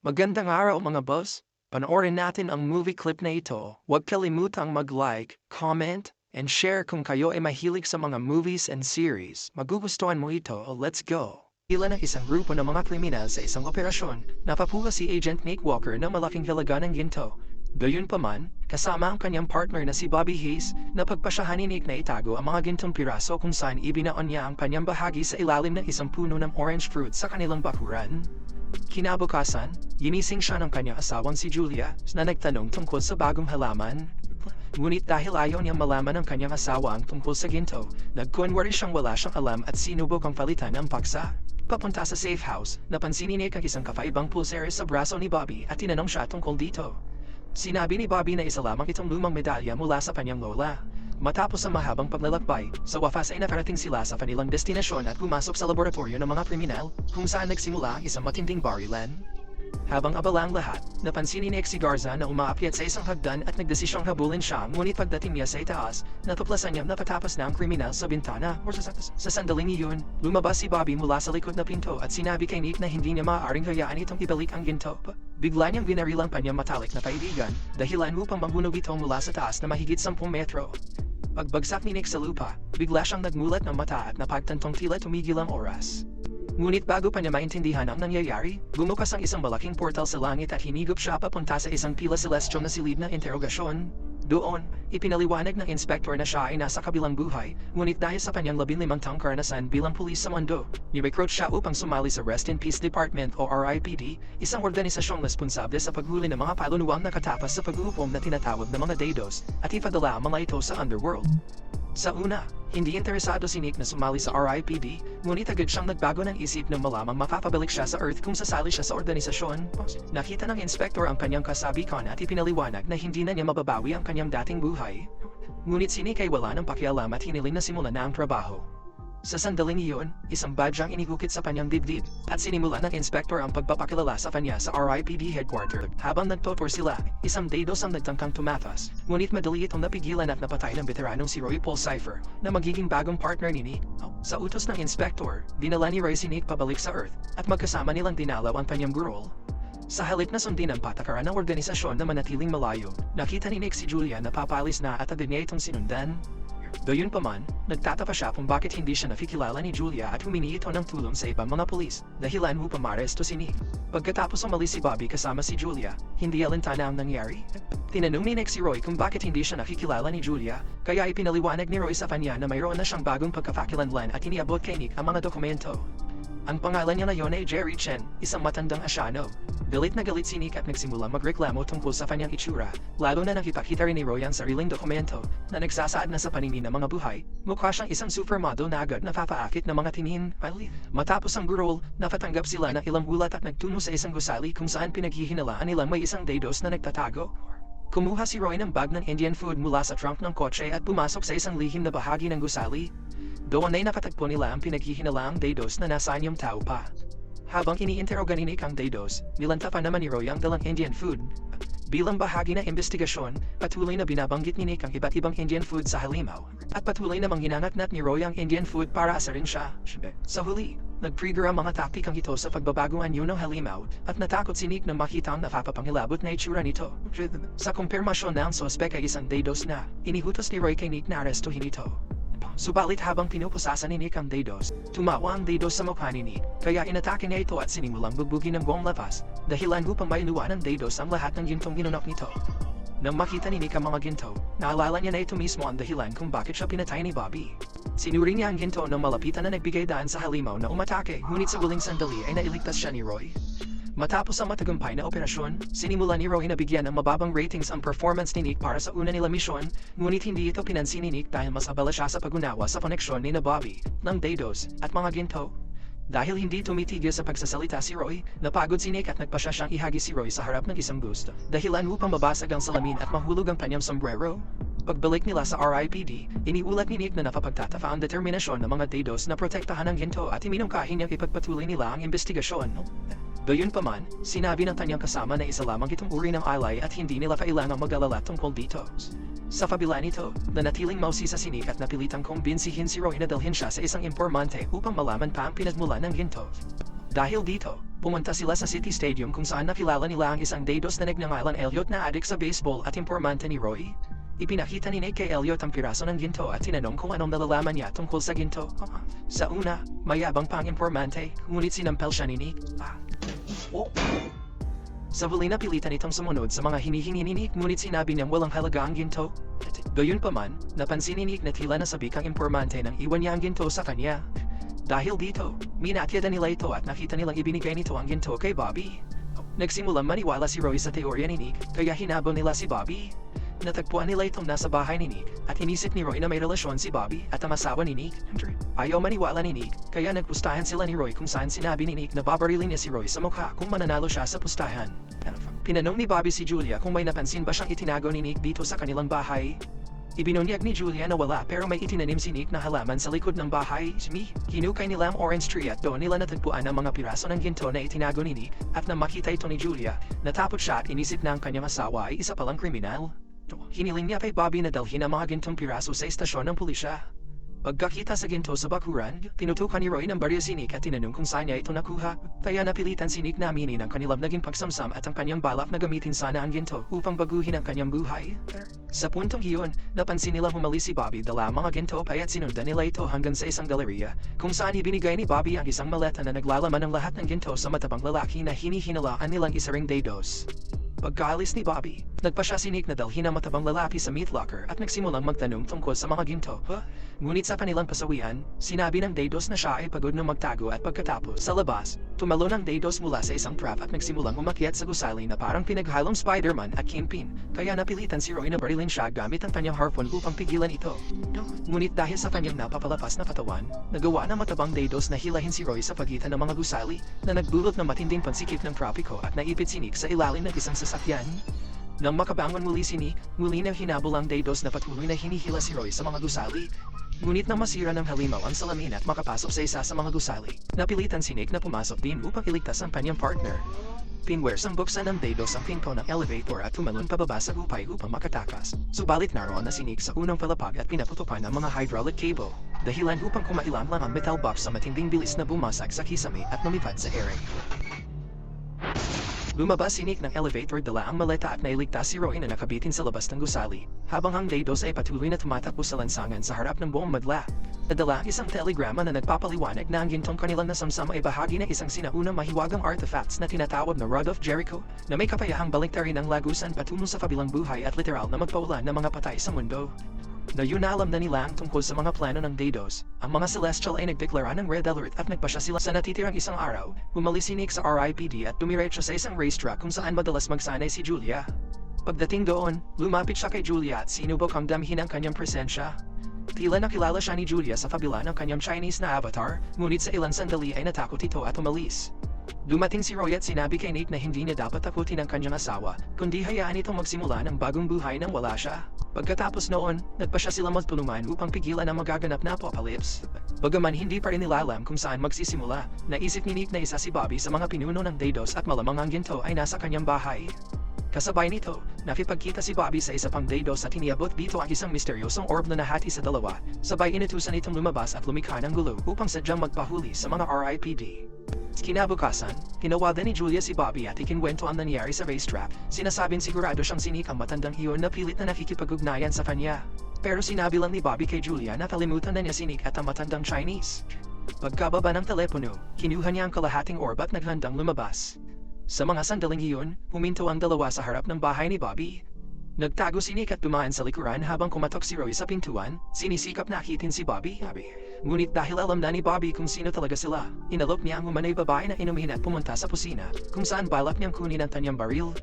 Magandang araw mga boss. Panoorin natin ang movie clip na ito. Huwag kalimutang mag-like, comment, and share kung kayo ay mahilig sa mga movies and series. Magugustuhan mo ito. Let's go! Ila ng isang grupo ng mga kriminal sa isang operasyon, napapuha si Agent Nick Walker ng malaking halaga ng ginto. Gayunpaman, kasama ang kanyang partner na si Bobby Hayes, napagpasyahan ni Nick na itago ang mga gintong piraso kung saan ibinaon niya ang kanyang bahagi sa ilalim ng isang puno ng orange fruit sa kanilang bakuran. Kinabukasan, ginising siya ng kanyang asawang si Julia na nagtanong tungkol sa bagong halaman. Ngunit dahil ayaw niyang malaman ng kanyang asawa ang tungkol sa ginto, nagkunwari siyang wala siyang alam at sinubok ang palitan ng paksa. Papunta sa safe house, napansin ni Nick ang isang kakaibang pulseres sa braso ni Bobby at tinanong siya tungkol dito. Sinabi ni Bobby na isa lamang itong lumang medalya mula sa kanyang lola. Matapos ang mahabang paglalakbay, sa wakas ay nakarating sila sa kanilang destinasyon at pumasok sa laboratorio ng mga kriminal kung saan nagsimula ang isang matinding barilan. Habang abala ang lahat, napansin ni Nick si Garza na umaakyat sa isang hagdan at nagdesisyong habulin siya ngunit pagdating niya sa itaas, natuklasan niya na na ang kriminal sa bintana or sa, sa, sa sandaling iyon, lumabas si Bobby mula sa likod na pinto at sinabi kay Nick na hindi niya maaaring hayaan itong ibalik ang ginto. Bigla niyang binarilang pa niyang matalik na kaibigan, dahilan upang manghunog ito mula sa taas na mahigit 10 metro. Pagbagsak ni Nick sa lupa, bigla siyang nagmulat ng mata at napagtantong tila tumigil ang oras. Ngunit bago pa niya maintindihan ang nangyayari, bumukas ang isang malaking portal sa langit at hinigop siya papunta sa isang pila celestial na silid na interogasyon. Doon, ipinaliwanag ng inspektor na siya ay nasa kabilang buhay, ngunit dahil sa kanyang labinlimang taong karanasan bilang pulis sa mundo, ni-recruit siya upang sumali sa Rest in Peace Department o RIPD, isang organisasyong responsable sa paghuli ng mga palunuwang nakatapas sa pag-uukom na tinatawag na mga Dados, at ipadala ang mga ito sa underworld. Sa una, hindi interesado si Nick na sumali sa RIPD, ngunit agad siyang nagbago ng isip nang malamang mapapabalik siya sa Earth kung sasali siya sa organisasyon. Nakita ng inspektor ang kanyang kasabikan at ipinaliwanag na hindi na niya mababawi ang kanyang dating buhay. Ngunit si Nick ay wala ng pakialam at hiniling na simulan na ang trabaho. Sa sandaling iyon, isang badge ang inigukit sa kanyang dibdib at sinimula ng inspektor ang pagpapakilala sa kanya sa RIPD headquarter. Habang nagtotor sila, isang Dados ang nagtangkang tumatas, ngunit madali itong napigilan at napatay ng veteranong si Roy Paul Cipher na magiging bagong partner ni Nick. Sa utos ng inspektor, dinala ni Roy si Nick pabalik sa Earth at magkasama nilang dinalaw ang kanyang gurul. Sa halip na sundin ang patakaran ng organisasyon na manatiling malayo, nakita ni Nick si Julia na papalis na at agad niya itong sinundan. Gayunpaman, nagtataka siya kung bakit hindi siya nakikilala ni Julia at humingi ito ng tulong sa ibang mga pulis, dahilan upang maresto si Nick. Pagkatapos umalis si Bobby kasama si Julia, hindi alintana ang nangyari. Tinanong ni Nick si Roy kung bakit hindi siya nakikilala ni Julia, kaya ipinaliwanag ni Roy sa kanya na mayroon na siyang bagong pagkakakilanlan at iniabot kay Nick ang mga dokumento. Ang pangalan niya ngayon ay Jerry Chen, isang matandang asyano. Galit na galit si Nick at nagsimula magreklamo tungkol sa kanyang itsura, lalo na nakipakita rin ni Roy ang sariling dokumento na nagsasaad na sa paningin ng mga buhay, mukha siyang isang supermodel na agad napapaakit ng mga tingin. Matapos ang gurol, napatanggap sila ng ilang ulat at nagtungo sa isang gusali kung saan pinaghihinalaan nilang may isang Dados na nagtatago. Kumuha si Roy ng bag ng Indian food mula sa trunk ng kotse at pumasok sa isang lihim na bahagi ng gusali. Doon ay nakatagpo nila ang pinaghihinalaang Dados na nasa anyong tao pa. Habang iniinteroga ni Nick ang Dados, nilantapan naman ni Roy ang dalang Indian food. Bilang bahagi ng investigasyon, patuloy na binabanggit ni Nick ang iba't ibang Indian food sa halimaw, at patuloy namang hinangatnat ni Roy ang Indian food para asarin siya. Sa huli, nag-trigger ang mga taktikang ito sa pagbabagong anyo ng halimaw, at natakot si Nick na makita ang napapapangilabot na itsura nito. Sa kumpirmasyon ang sospek ay isang Dados na, inihutos ni Roy kay Nick na arestuhin ito. Subalit habang pinupusasan ni Nick ang Dados, tumawa ang Dados sa mukha ni Nick, kaya inatake niya ito at sinimulang bugbugin ng buong labas, dahilan upang mainuwa ng Dados ang lahat ng gintong inunok nito. Nang makita ni Nick ang mga ginto, naalala niya na ito mismo ang dahilan kung bakit siya pinatay ni Bobby. Sinuri niya ang ginto nang malapitan na nagbigay daan sa halimaw na umatake, ngunit sa huling sandali ay nailigtas siya ni Roy. Matapos ang matagumpay na operasyon, sinimula ni Roy na bigyan ng mababang ratings ang performance ni Nick para sa una nila misyon, ngunit hindi ito pinansin ni Nick dahil mas abala siya sa pagunawa sa koneksyon ni na Bobby, ng Dados, at mga ginto. Dahil hindi tumitigil sa pagsasalita si Roy, napagod si Nick at nagpasya siyang ihagi si Roy sa harap ng isang boost, dahilan upang mabasag ang salamin at mahulog ang kanyang sombrero. Pagbalik nila sa RIPD, iniulat ni Nick na napapagtatafa ang determinasyon ng mga Dados na protektahan ang ginto at iminungkahin niyang ipagpatuloy nila ang investigasyon. Gayunpaman, sinabi ng kanyang kasama na isa lamang itong uri ng alay at hindi nila kailangang mag-alala tungkol dito. Sa kabila nito, nanatiling mausisa si Nick at napilitang kumbinsihin si Roy na dalhin siya sa isang impormante upang malaman pa ang pinagmula ng ginto. Dahil dito, Pumunta sila sa City Stadium kung saan nakilala nila ang isang Dados na nagnangalan Elliot na adik sa baseball at impormante ni Roy. Ipinakita ni Nick kay Elliot ang piraso ng ginto at tinanong kung anong nalalaman niya tungkol sa ginto. Sa una, mayabang pang impormante, ngunit sinampal siya ni Nick. Ah. Oh. Sa huli napilitan itong sumunod sa mga hinihingi ni Nick ngunit sinabi niyang walang halaga ang ginto. Gayunpaman, napansin ni Nick na tila nasabik ang impormante nang iwan niya ang ginto sa kanya. Dahil dito, minatyada nila ito at nakita nilang ibinigay nito ang ginto kay Bobby. Nagsimulang maniwala si Roy sa teorya ni Nick kaya hinabol nila si Bobby. Natagpuan nila itong nasa bahay ni Nick at inisip ni Roy na may relasyon si Bobby at ang asawa ni Nick. Ayaw maniwala ni Nick kaya nagpustahan sila ni Roy kung saan sinabi ni Nick na babarilin niya si Roy sa mukha kung mananalo siya sa pustahan. Pinanong ni Bobby si Julia kung may napansin ba siyang itinago ni Nick dito sa kanilang bahay. Ibinunyag ni Julia na wala pero may itinanim si Nick na halaman sa likod ng bahay. Mi, hinukay nila ang orange tree at doon nila natagpuan ang mga piraso ng ginto na itinago ni Nick at nang makita ito ni Julia, natakot siya at inisip na ang kanyang asawa ay isa palang kriminal. Hiniling niya kay Bobby na dalhin ang mga gintong piraso sa istasyon ng pulisya. Pagkakita sa ginto sa bakuran, tinutukan ni Roy ng barya si Nick at tinanong kung saan niya ito nakuha. Kaya napilitan si Nick na aminin ang kanilang naging pagsamsam at ang kanyang balak na gamitin sana ang ginto upang baguhin ang kanyang buhay. Sa puntong iyon, napansin nila humali si Bobby dala ang mga ginto at sinundan nila ito hanggang sa isang galeriya, kung saan ibinigay ni Bobby ang isang maleta na naglalaman ng lahat ng ginto sa matabang lalaki na hinihinalaan nilang isa ring dados. Pagkaalis ni Bobby, nagpa siya si Nick na dalhin ang matabang lalaki sa meat locker at nagsimulang magtanong tungkol sa mga ginto. Huh? Ngunit sa kanilang pasawian, sinabi ng Dados na siya ay pagod na magtago at pagkatapos, sa labas, tumalo ng Dados mula sa isang trap at nagsimulang umakyat sa gusali na parang pinaghalong Spider-Man at Kingpin, kaya napilitan si Roy na barilin siya gamit ang kanyang harpoon upang pigilan ito. Ngunit dahil sa kanyang napapalapas na katawan, nagawa ng matabang Dados na hilahin si Roy sa pagitan ng mga gusali na nagbulot ng matinding pansikip ng trapiko at naipit si Nick sa ilalim ng isang sasakyan. Nang makabangon muli si Nick, muli na hinabol ang Dados na patuloy na hinihila si Roy sa mga gusali. Ngunit nang masira ng halimaw ang salamin at makapasok sa isa sa mga gusali, napilitan si Nick na pumasok din upang iligtas ang kanyang partner. Pinwers ang buksan ng Dados ang pinto ng elevator at tumalon pababa sa hupay upang makatakas. Subalit naroon na si Nick sa unang palapag at pinaputukan ang mga hydraulic cable. Dahilan upang kumailam lang ang metal box sa matinding bilis na bumasag sa kisame at lumipad sa ere. Lumabas si Nick ng elevator dala ang maleta at nailigtas si Roy na nakabitin sa labas ng gusali, habang ang Dados ay patuloy na tumatakbo sa lansangan sa harap ng buong madla. Nadala ang isang telegrama na nagpapaliwanag na ang gintong kanilang nasamsam ay bahagi ng isang sinaunang mahiwagang artifacts na tinatawag na Rod of Jericho, na may kapayahang baliktarin ng lagusan patungo sa kabilang buhay at literal na magpaulan ng mga patay sa mundo. Na yun na alam na nila ang tungkol sa mga plano ng Dados, ang mga Celestial ay nagdeklara ng Red Alert at nagpasya sila sa natitirang isang araw, umalis si Nick sa RIPD at dumiretso sa isang racetrack kung saan madalas magsanay si Julia. Pagdating doon, lumapit siya kay Julia at sinubok ang damhin ang kanyang presensya. Tila nakilala siya ni Julia sa kabila ng kanyang Chinese na avatar, ngunit sa ilang sandali ay natakot ito at umalis. Dumating si Roy at sinabi kay Nick na hindi niya dapat takutin ang kanyang asawa, kundi hayaan itong magsimula ng bagong buhay nang wala siya. Pagkatapos noon, nagpa siya sila magtulungan upang pigilan ang magaganap na apocalypse. Bagaman hindi pa rin nila alam kung saan magsisimula, naisip ni Nick na isa si Bobby sa mga pinuno ng Dados at malamang ang ginto ay nasa kanyang bahay. Kasabay nito, nakipagkita si Bobby sa isa pang Dados at iniabot dito ang isang misteryosong orb na nahati sa dalawa, sabay inutusan itong lumabas at lumikha ng gulo upang sadyang magpahuli sa mga RIPD. Kinabukasan, tinawagan ni Julia si Bobby at ikinwento ang nangyari sa racetrack. Sinasabing sigurado siyang sinik ang matandang iyon na pilit na nakikipag-ugnayan sa kanya. Pero sinabi lang ni Bobby kay Julia na kalimutan na niya sinik at ang matandang Chinese. Pagkababa ng telepono, kinuha niya ang kalahating orb at naghandang lumabas. Sa mga sandaling iyon, huminto ang dalawa sa harap ng bahay ni Bobby. Nagtago si Nick at dumaan sa likuran habang kumatok si Roy sa pintuan, sinisikap na akitin si Bobby. Sabi. Ngunit dahil alam na ni Bobby kung sino talaga sila, inalok niya ang umanay babae na inumin at pumunta sa pusina, kung saan balak niyang kunin ang kanyang baril.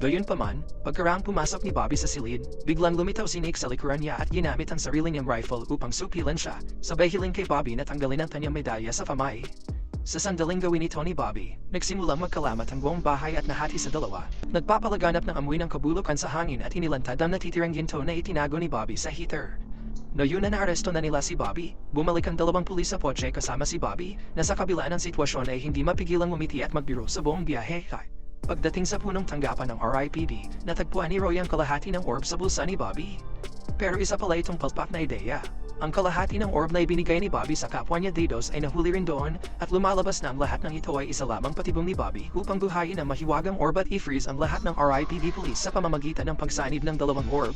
Gayunpaman, pagkaraang pumasok ni Bobby sa silid, biglang lumitaw si Nick sa likuran niya at ginamit ang sarili niyang rifle upang supilan siya, sabay hiling kay Bobby na tanggalin ang kanyang medalya sa kamay. Sa sandaling gawin ni Tony Bobby, nagsimulang magkalamat ang buong bahay at nahati sa dalawa. Nagpapalaganap ng amoy ng kabulukan sa hangin at inilantad ang natitirang ginto na itinago ni Bobby sa heater. Noon na naaresto na nila si Bobby, bumalik ang dalawang pulis sa kotse kasama si Bobby, na sa kabila ng sitwasyon ay hindi mapigilang umiti at magbiro sa buong biyahe. Pagdating sa punong tanggapan ng RIPD, natagpuan ni Roy ang kalahati ng orb sa bulsa ni Bobby. Pero isa pala itong palpak na ideya. Ang kalahati ng orb na ibinigay ni Bobby sa kapwa niya Dados ay nahuli rin doon at lumalabas na ang lahat ng ito ay isa lamang patibong ni Bobby upang buhayin ang mahiwagang orb at i-freeze ang lahat ng RIPD police sa pamamagitan ng pagsanib ng dalawang orb.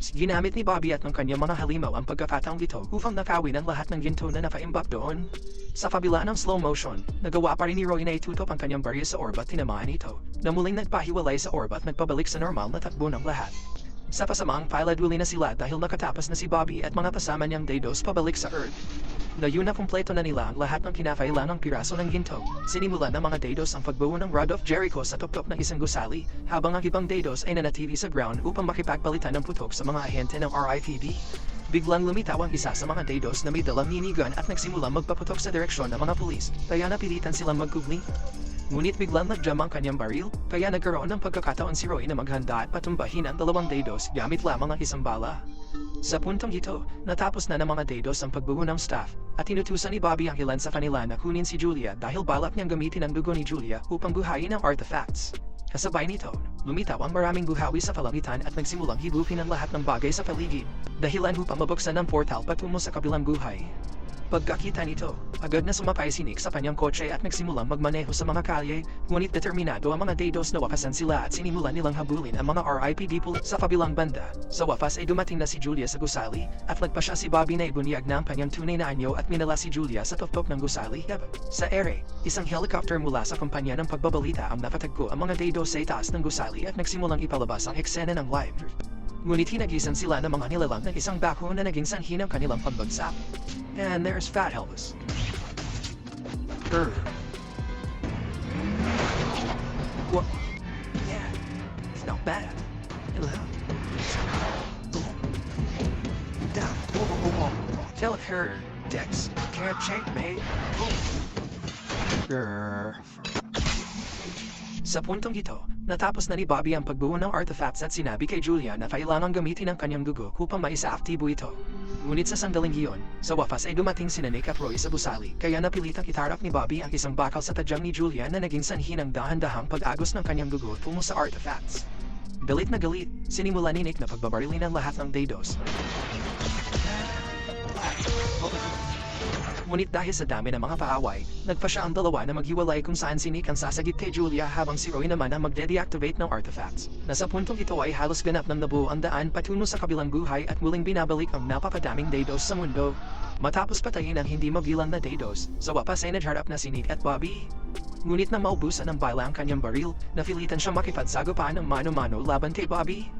Ginamit ni Bobby at ng kanyang mga halimaw ang pagkakataong ito upang nakawin ang lahat ng ginto na nakaimbak doon. Sa kabila ng slow motion, nagawa pa rin ni Roy na itutop ang kanyang barya sa orb at tinamaan ito, na muling nagpahiwalay sa orb at nagpabalik sa normal na takbo ng lahat. Sa pasamaang paladuli na sila dahil nakatapas na si Bobby at mga kasama niyang Dados pabalik sa Earth. Ngayon na kumpleto na nila ang lahat ng kinakailangang piraso ng ginto, sinimulan ng mga Dados ang pagbuo ng Rod of Jericho sa tuktok ng isang gusali, habang ang ibang Dados ay nanatili sa ground upang makipagpalitan ng putok sa mga ahente ng RIPD. Biglang lumitaw ang isa sa mga Dados na may dalang minigun at nagsimula magpaputok sa direksyon ng mga pulis, kaya napilitan silang magkugli. Ngunit biglang nag-jam ang kanyang baril, kaya nagkaroon ng pagkakataon si Roy na maghanda at patumbahin ang dalawang Dados gamit lamang ang isang bala. Sa puntong ito, natapos na ng mga Dados ang pagbuo ng staff, at inutusan ni Bobby ang ilan sa kanila na kunin si Julia dahil balak niyang gamitin ang dugo ni Julia upang buhayin ang artifacts. Kasabay nito, lumitaw ang maraming buhawi sa palangitan at nagsimulang higupin ang lahat ng bagay sa paligid, dahilan upang mabuksan ang portal patungo sa kabilang buhay. Pagkakita nito, agad na sumapay si Nick sa kanyang kotse at nagsimulang magmaneho sa mga kalye, ngunit determinado ang mga Dados na wakasan sila at sinimulan nilang habulin ang mga RIPD police sa kabilang banda. Sa wakas ay dumating na si Julia sa gusali, at nagpa siya si Bobby na ibunyag ang kanyang tunay na anyo at minala si Julia sa tuktok ng gusali. Sa ere, isang helicopter mula sa kumpanya ng pagbabalita ang nakatagpo ang mga Dados sa itaas ng gusali at nagsimulang ipalabas ang eksena ng live. Ngunit hinagisan sila ng mga nilalang ng isang bako na naging sanhi ng kanilang pagbagsak. And there's Fat Elvis. Err. What? Yeah, it's not bad. Hello. Down. Whoa, whoa, whoa, whoa. Tell her, Dex, can't change me. Grr. Sa puntong ito, natapos na ni Bobby ang pagbuo ng artifacts at sinabi kay Julia na kailangang gamitin ang kanyang dugo upang maisa-aktibo ito. Ngunit sa sandaling iyon, sa wakas ay dumating si Nick at Roy sa busali kaya napilitang itarap ni Bobby ang isang bakal sa tadyang ni Julia na naging sanhi ng dahan-dahang pag-agos ng kanyang dugo tungo sa artifacts. Galit na galit, sinimula ni Nick na pagbabarilin ang lahat ng Dados. Ngunit dahil sa dami ng mga paaway, nagpa siya ang dalawa na maghiwalay kung saan si Nick ang sasagit kay Julia habang si Roy naman ang magde-deactivate ng artifacts. Nasa puntong ito ay halos ganap ng nabuo ang daan patungo sa kabilang buhay at muling binabalik ang napakadaming Dados sa mundo. Matapos patayin ang hindi mabilang na Dados, sa wapas ay nagharap na si Nick at Bobby. Ngunit nang maubusan ng bala ang kanyang baril, napilitan siya makipagsagupaan ng mano-mano laban kay Bobby.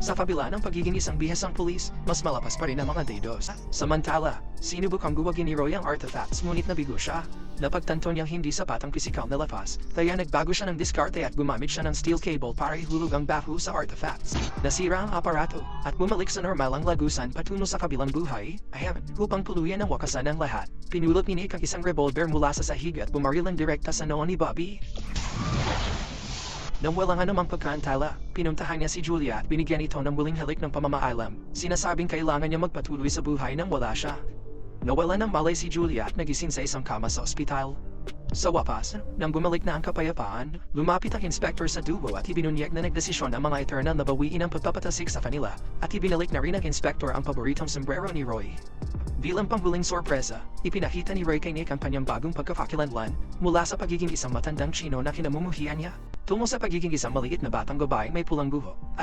Sa kabila ng pagiging isang bihasang pulis, mas malapas pa rin ang mga Dados. Samantala, sinubukang guwagin ni Roy ang artifacts ngunit nabigo siya. Napagtanto niyang hindi sapat ang pisikal na lapas, kaya nagbago siya ng diskarte at gumamit siya ng steel cable para ihulog ang bahu sa artifacts. Nasira ang aparato, at bumalik sa normal ang lagusan patungo sa kabilang buhay, ahem, upang tuluyan ang wakasan ng lahat. Pinulot ni Nick ang isang revolver mula sa sahig at bumaril ang direkta sa noo ni Bobby. Nang walang anumang pagkaantala, pinuntahan niya si Julia at binigyan ito ng muling halik ng pamamaalam. Sinasabing kailangan niya magpatuloy sa buhay nang wala siya. Nawala ng malay si Julia at nagising sa isang kama sa ospital. Sa wakas, nang bumalik na ang kapayapaan, lumapit ang inspector sa duo at ibinunyag na nagdesisyon ang mga eternal na bawiin ang pagpapatasik sa kanila at ibinalik na rin ng inspector ang paboritong sombrero ni Roy. Bilang panghuling sorpresa, ipinakita ni Roy kay Nick ang kanyang bagong pagkakakilanlan mula sa pagiging isang matandang Chino na kinamumuhian niya tungo sa pagiging isang maliit na batang babae may pulang buho at